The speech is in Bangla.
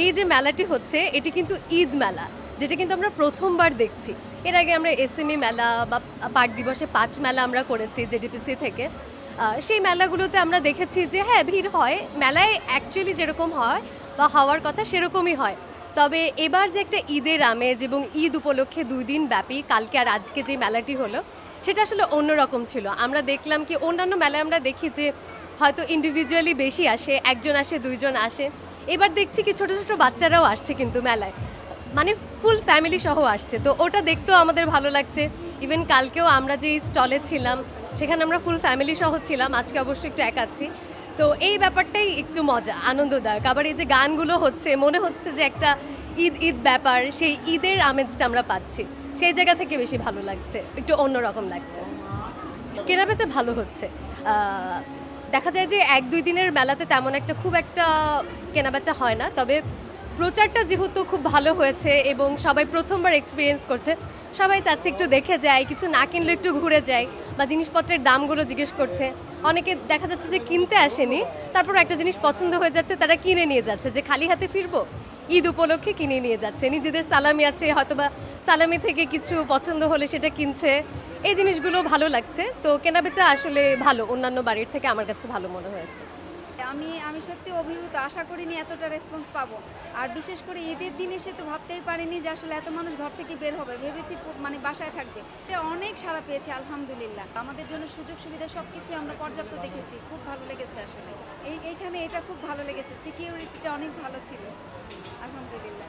এই যে মেলাটি হচ্ছে, এটি কিন্তু ঈদ মেলা, যেটা কিন্তু আমরা প্রথমবার দেখছি। এর আগে আমরা এসএমই মেলা বা পাট দিবসে পাঁচ মেলা আমরা করেছি জেডিপিসি থেকে। সেই মেলাগুলোতে আমরা দেখেছি যে হ্যাঁ ভিড় হয়। মেলায় অ্যাকচুয়ালি যেরকম হয় বা হওয়ার কথা সেরকমই হয়। তবে এবার যে একটা ঈদের আমেজ এবং ঈদ উপলক্ষে দুই দিন ব্যাপী কালকে আর আজকে যে মেলাটি হলো, সেটা আসলে অন্যরকম ছিল। আমরা দেখলাম কি অন্যান্য মেলায় আমরা দেখি যে, হয়তো ইন্ডিভিজুয়ালি বেশি আসে, একজন আসে, দুইজন আসে। এবার দেখছি কি ছোট ছোট বাচ্চারাও আসছে কিন্তু মেলায়। মানে ফুল ফ্যামিলি সহ আসছে। তো ওটা দেখতেও আমাদের ভালো লাগছে। ইভেন কালকেও আমরা যে স্টলে ছিলাম, সেখানে আমরা ফুল ফ্যামিলি সহ ছিলাম। আজকে অবশ্যই একটু একাচ্ছি তো এই ব্যাপারটাই একটু মজা, আনন্দদায়ক। আবার এই যে গানগুলো হচ্ছে, মনে হচ্ছে যে একটা ঈদ ঈদ ব্যাপার, সেই ঈদের আমেজটা আমরা পাচ্ছি। সেই জায়গা থেকে বেশি ভালো লাগছে। একটু অন্যরকম লাগছে। কেনাবেচা ভালো হচ্ছে। দেখা যায় যে এক দুই দিনের মেলাতে তেমন একটা খুব একটা কেনাবেচা হয় না, তবে প্রচারটা যেহেতু খুব ভালো হয়েছে এবং সবাই প্রথমবার এক্সপিরিয়েন্স করছে, সবাই চাচ্ছে একটু দেখে যায়, কিছু না কিনলে একটু ঘুরে যায় বা জিনিসপত্রের দামগুলো জিজ্ঞেস করছে। অনেকে দেখা যাচ্ছে যে কিনতে আসেনি তারপর একটা জিনিস পছন্দ হয়ে যাচ্ছে, তারা কিনে নিয়ে যাচ্ছে যে খালি হাতে ফিরবো। ঈদ উপলক্ষে কিনে নিয়ে যাচ্ছে, নিজেদের সালামি আছে, হয়তোবা সালামি থেকে কিছু পছন্দ হলে সেটা কিনছে। এই জিনিসগুলো ভালো লাগছে, তো কেনাবেচা আসলে ভালো, অন্যান্য বাড়ির থেকে আমার কাছে ভালো মনে হয়েছে। আমি আমি সত্যি অভিভূত, আশা করিনি এতটা রেসপন্স পাবো। আর বিশেষ করে ঈদের দিন এসে তো ভাবতেই পারিনি যে আসলে এত মানুষ ঘর থেকে বের হবে। ভেবেছি মানে বাসায় থাকবে। এটা অনেক সারা পেয়েছে, আলহামদুলিল্লাহ। আমাদের জন্য সুযোগ সুবিধা সব কিছু আমরা পর্যাপ্ত দেখেছি। খুব ভালো লেগেছে আসলে। এই, এইখানে এটা খুব ভালো লেগেছে। সিকিউরিটিটা অনেক ভালো ছিল। আলহামদুলিল্লাহ।